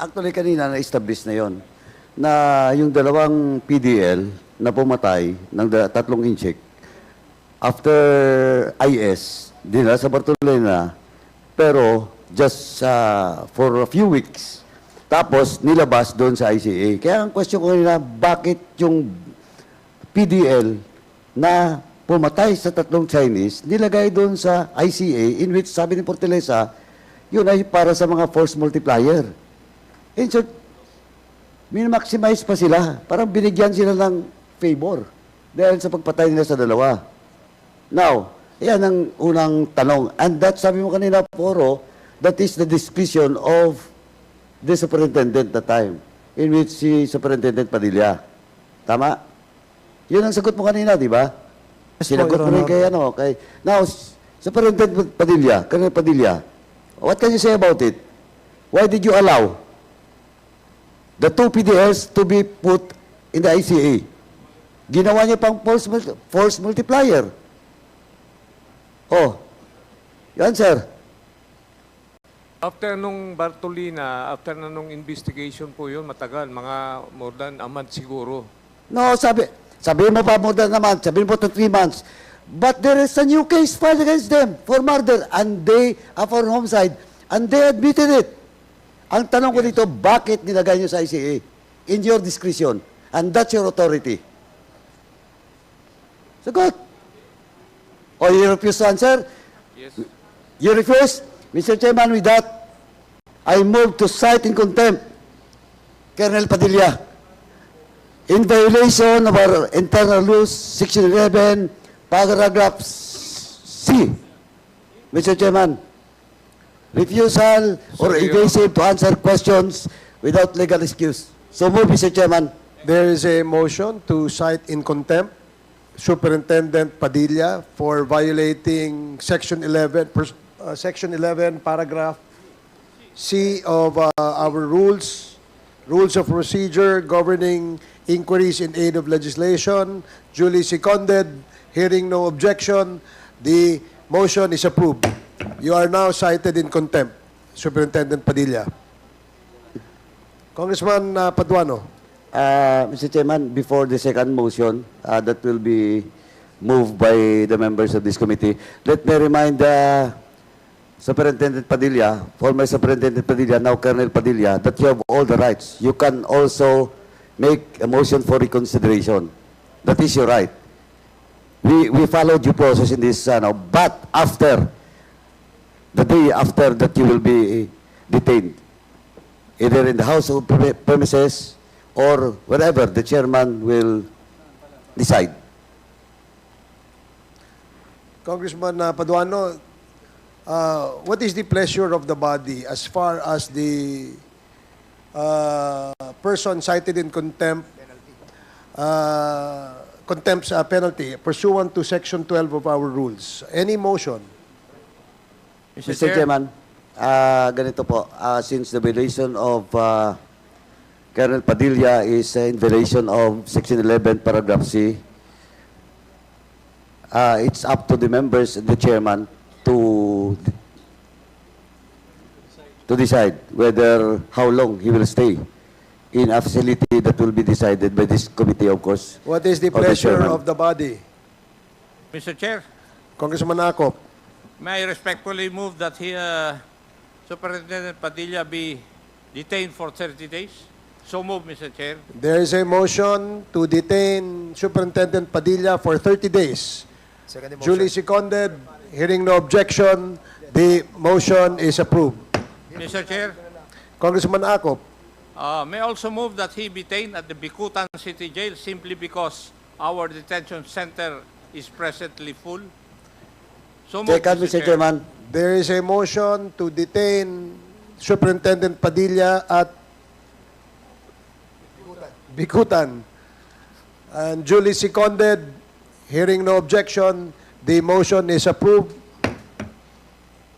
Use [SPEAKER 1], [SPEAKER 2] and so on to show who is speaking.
[SPEAKER 1] actually kanina na-establish na yon na yung dalawang PDL na pumatay ng tatlong incheck after IS, dinala sa Bartolena, pero just uh, for a few weeks. Tapos nilabas doon sa ICA. Kaya ang question ko nila, bakit yung PDL na pumatay sa tatlong Chinese, nilagay doon sa ICA in which sabi ni Portelesa, yun ay para sa mga force multiplier. In short, min-maximize pa sila. Parang binigyan sila ng favor dahil sa pagpatay nila sa dalawa. Now, yan ang unang tanong. And that, sabi mo kanina, Poro, that is the discretion of the superintendent that time, in which si Superintendent Padilla. Tama? Yun ang sagot mo kanina, di ba? Sinagot mo rin kay, ano, kay... Now, Superintendent Padilla, Colonel Padilla, what can you say about it? Why did you allow the two PDLs to be put in the ICA? Ginawa niya pang force, mul- force multiplier. Oh, yan sir.
[SPEAKER 2] After nung Bartolina, after na nung investigation po yun, matagal, mga more than a month siguro.
[SPEAKER 1] No, sabi, sabi mo pa more than a month, sabi mo to three months. But there is a new case filed against them for murder and they, uh, for homicide, and they admitted it. Ang tanong ko dito, bakit nilagay niyo sa ICA? In your discretion. And that's your authority. Sagot. Or you refuse to answer?
[SPEAKER 2] Yes.
[SPEAKER 1] You refuse? Mr. Chairman, with that, I move to cite in contempt Colonel Padilla in violation of our internal rules, section 11, paragraph C. Mr. Chairman, refusal or evasive to answer questions without legal excuse. So move, Mr. Chairman.
[SPEAKER 3] There is a motion to cite in contempt Superintendent Padilla for violating Section 11, pers- uh, Section 11, paragraph C of uh, our rules, rules of procedure governing inquiries in aid of legislation, duly seconded, hearing no objection, the motion is approved. You are now cited in contempt, Superintendent Padilla. Congressman uh, Paduano.
[SPEAKER 1] Uh, Mr. Chairman, before the second motion uh, that will be moved by the members of this committee, let me remind uh, Superintendent Padilla, former Superintendent Padilla, now Colonel Padilla, that you have all the rights. You can also make a motion for reconsideration. That is your right. We, we follow due process in this, uh, but after, the day after that you will be detained, either in the house pre- premises or wherever the chairman will decide.
[SPEAKER 3] Congressman uh, Paduano, uh, what is the pleasure of the body as far as the uh, person cited in contempt, uh, contempt uh, penalty pursuant to Section 12 of our rules? Any motion?
[SPEAKER 1] Mr. Chairman, ah, ganito po, ah, since the violation of uh, Colonel Padilla is uh, in violation of Section 11, Paragraph C, ah, it's up to the members and the chairman to to decide whether how long he will stay in a facility that will be decided by this committee, of course.
[SPEAKER 3] What is the
[SPEAKER 1] Of the
[SPEAKER 3] pleasure
[SPEAKER 1] chairman.
[SPEAKER 3] of the body?
[SPEAKER 2] Mr. Chair,
[SPEAKER 3] Congressman Akop.
[SPEAKER 2] May I respectfully move that he, uh, Superintendent Padilla be detained for 30 days? So move, Mr. Chair.
[SPEAKER 3] There is a motion to detain Superintendent Padilla for 30 days. Duly seconded, hearing no objection, the motion is approved.
[SPEAKER 2] Mr. Chair,
[SPEAKER 3] Congressman Akop.
[SPEAKER 2] uh, may also move that he be detained at the Bikutan City Jail simply because our detention center is presently full. So
[SPEAKER 1] Second, Mr. Chairman.
[SPEAKER 3] There is a motion to detain Superintendent Padilla at Bikutan. And duly seconded, hearing no objection, the motion is approved.